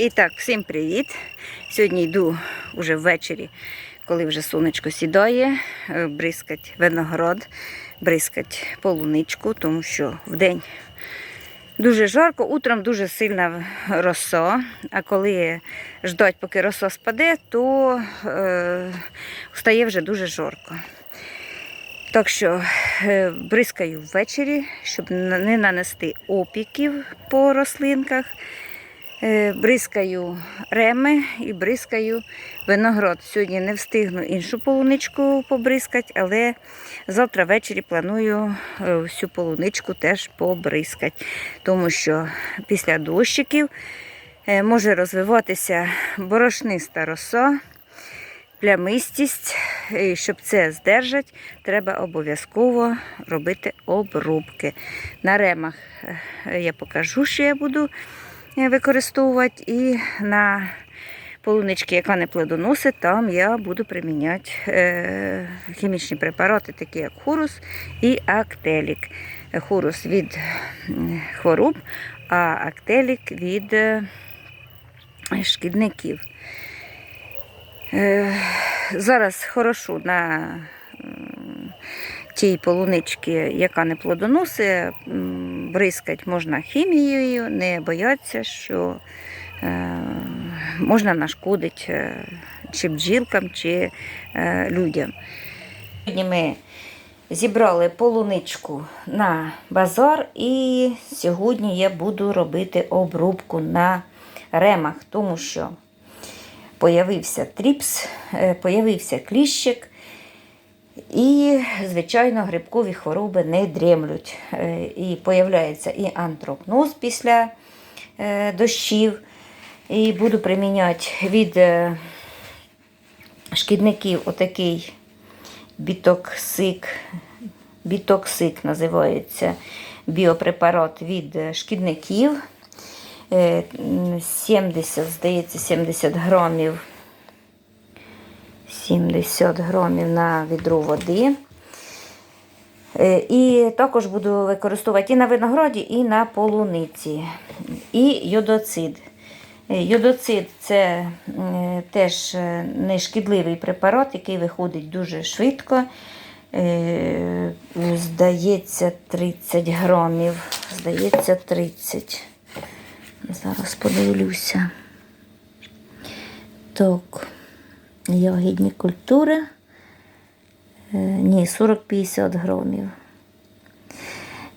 І так, всім привіт. Сьогодні йду вже ввечері, коли вже сонечко сідає, е, бризкать виноград, бризкать полуничку, тому що вдень дуже жарко, утром дуже сильна роса. А коли ждать, поки роса спаде, то е, стає вже дуже жарко. Так що е, бризкаю ввечері, щоб не нанести опіків по рослинках. Е, Бризкаю реми і бризкаю виноград. Сьогодні не встигну іншу полуничку побризкати, але завтра ввечері планую е, всю полуничку теж побризкати, тому що після дощиків е, може розвиватися борошниста роса, плямистість. І щоб це здержати, треба обов'язково робити обрубки. На ремах я покажу, що я буду використовувати. І на полунички, яка не плодоносить, там я буду приміняти е, хімічні препарати, такі як хурус і актелік. Хурус від хвороб, а актелік від е, шкідників. Е, Зараз хорошо на тій полуничці, яка не плодоносить, м, бризкать можна хімією, не бояться, що е, можна нашкодити е, чи бджілкам, чи е, людям. Сьогодні ми зібрали полуничку на базар, і сьогодні я буду робити обрубку на ремах, тому що появився тріпс, появився кліщик. І, звичайно, грибкові хвороби не дремлють. Е, І появляється і антропноз після е, дощів. І буду приміняти від е, шкідників отакий бітоксик, бітоксик називається біопрепарат від шкідників. Е, 70, здається, 70 грамів 70 грамів на відро води. Е, І також буду використовувати і на винограді, і на полуниці. І йодоцид. Е, Йодоцид це е, теж нешкідливий препарат, який виходить дуже швидко. Здається, 30 грамів. Здається, 30. Зараз подивлюся. Так. Ягідні культури. Е, Ні, 40-50 грамів.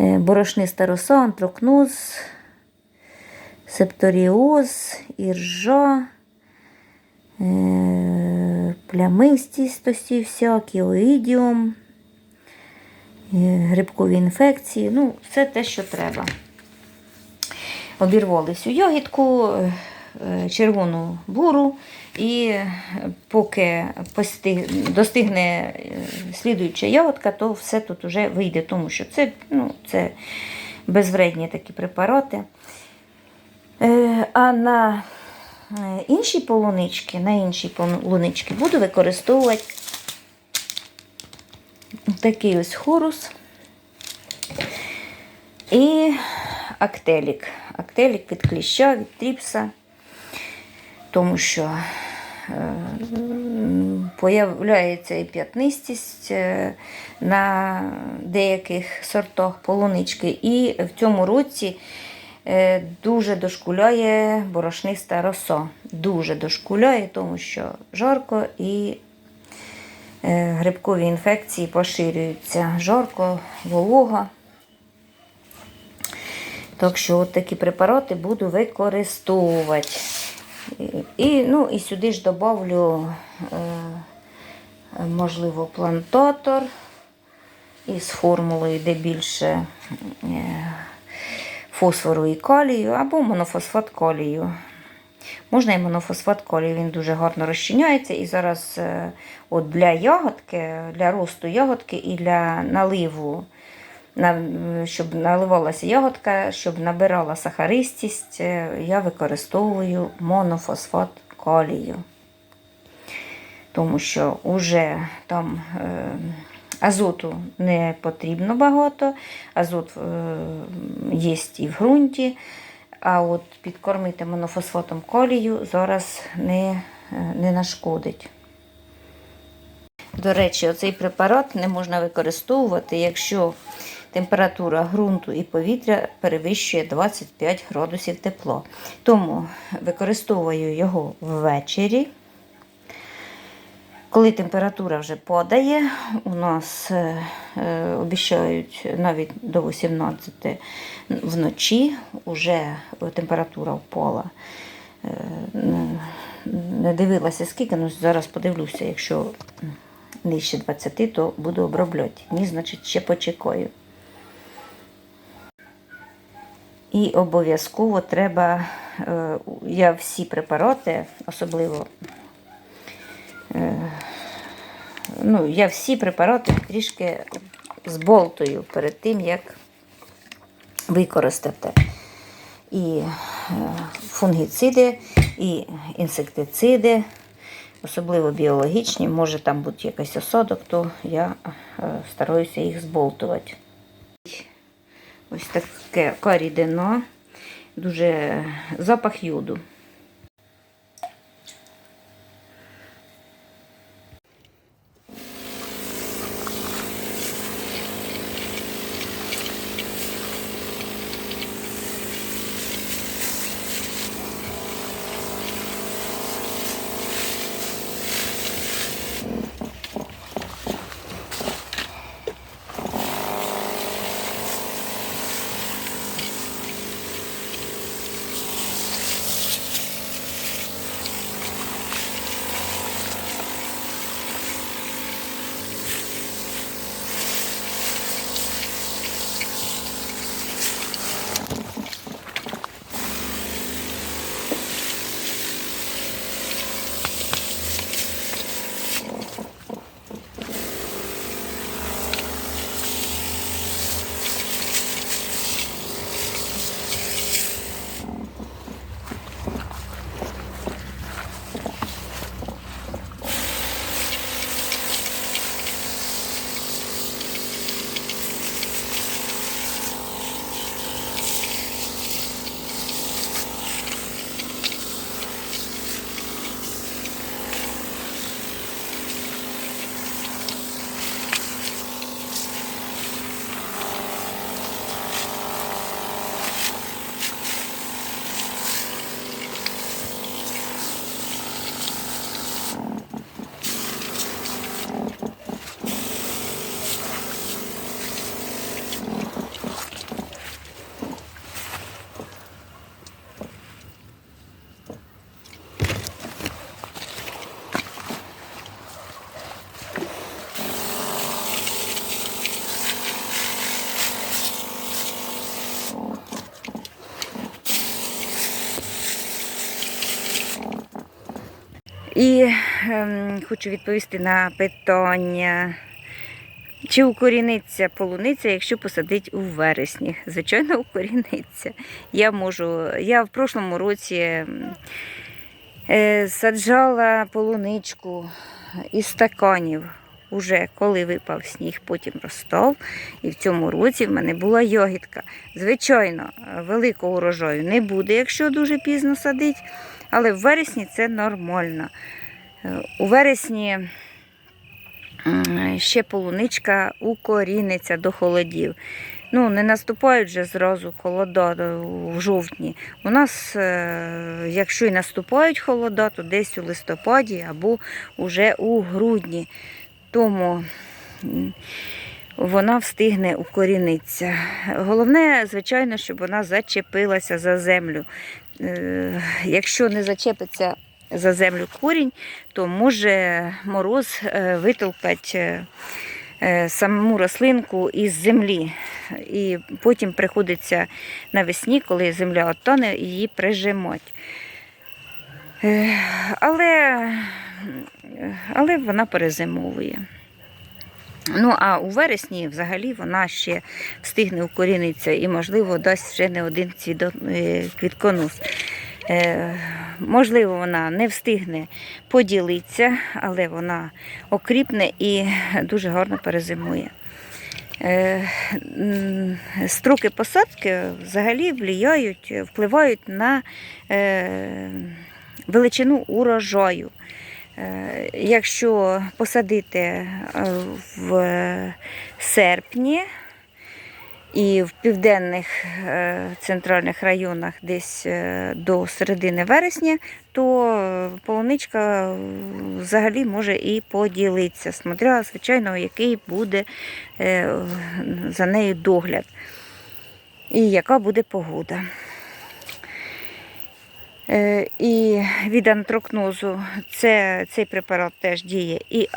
Е, Борошниста роса, антрокноз, септоріоз, іржа, е, плямистість тості всякі, оїдіум, грибкові інфекції. Ну, все те, що треба. Обірвали всю ягідку, червону буру, і е, поки достигне е, слідуюча ягодка, то все тут вже вийде, тому що це, ну, це безвредні такі препарати. Е, А на е, інші полунички, на інші полунички буду використовувати такий ось хорус і актелік. Актелік від кліща, від тріпса, тому що е, появляється і п'ятнистість е, на деяких сортах полунички. І в цьому році е, дуже дошкуляє борошниста роса. Дуже дошкуляє, тому що жарко і грибкові інфекції поширюються. Жарко, волога. Так що от такі препарати буду використовувати. І, ну, і сюди ж додавлю, е, можливо, плантатор із формулою, де більше е, фосфору і калію, або монофосфат калію. Можна і монофосфат калію, він дуже гарно розчиняється. І зараз е, от для ягодки, для росту ягодки і для наливу на- щоб наливалася ягодка, щоб набирала сахаристість, е, я використовую монофосфат калію. Тому що вже там е, азоту не потрібно багато, азот е, є і в ґрунті, А от підкормити монофосфатом колію зараз не, не нашкодить. До речі, оцей препарат не можна використовувати, якщо температура ґрунту і повітря перевищує 25 градусів тепла. Тому використовую його ввечері. Коли температура вже падає, у нас е, е, навіть до 18 вночі вже температура впала. Е, не- дивилася скільки, ну зараз подивлюся, якщо нижче 20, то буду обробляти. Ні, значить, ще почекаю. І обов'язково треба, е, я всі препарати, особливо, е, ну, я всі препарати трішки зболтую перед тим, як використати. І е, фунгіциди, і інсектициди, особливо біологічні, може там бути якийсь осадок, то я стараюся їх зболтувати. Ось таке карідино, дуже запах йоду. І ем, хочу відповісти на питання. Чи укоріниться полуниця, якщо посадить у вересні? Звичайно, укоріниться. Я можу. Я в прошлому році ем, е, саджала полуничку із стаканів. Уже коли випав сніг, потім розстав. І в цьому році в мене була ягідка. Звичайно, великого урожаю не буде, якщо дуже пізно садить, але в вересні це нормально. Е, У вересні ще полуничка укоріниться до холодів. Ну, не наступають вже зразу холода в жовтні. У нас, е, якщо і наступають холода, то десь у листопаді або вже у грудні. Тому вона встигне укорінитися. Головне, звичайно, щоб вона зачепилася за землю. Е, Якщо не зачепиться за землю корінь, то може мороз е, витолкати е, саму рослинку із землі. І потім приходиться навесні, коли земля оттане, її прижимати. Але, але вона перезимовує. Ну, а у вересні взагалі вона ще встигне укорінитися і, можливо, дасть вже не один цвідо- е, квітконос. Е, можливо, вона не встигне поділитися, але вона окріпне і дуже гарно перезимує. Е, Строки посадки взагалі влияють, впливають на е, величину урожаю. Е, Якщо посадити е, в серпні і в південних е, центральних районах десь до середини вересня, то полуничка взагалі може і поділитися, смотря, звичайно, який буде за нею догляд і яка буде погода. Е, І від антрокнозу це, цей препарат теж діє і,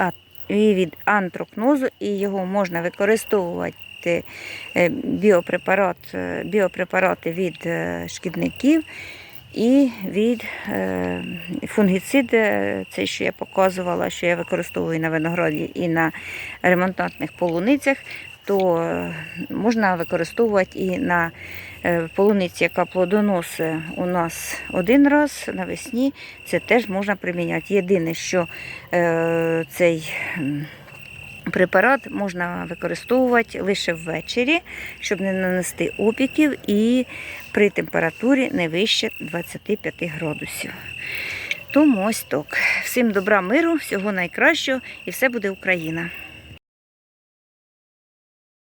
від антрокнозу, і його можна використовувати е, біопрепарат, е, біопрепарати від шкідників і від фунгіцид, це що я показувала, що я використовую на винограді і на ремонтантних полуницях, то е, можна використовувати і на е, полуниці, яка плодоносить у нас один раз навесні, це теж можна приміняти. Єдине, що е, цей препарат можна використовувати лише ввечері, щоб не нанести опіків і при температурі не вище 25 градусів. Тому ось так. Всім добра, миру, всього найкращого і все буде Україна.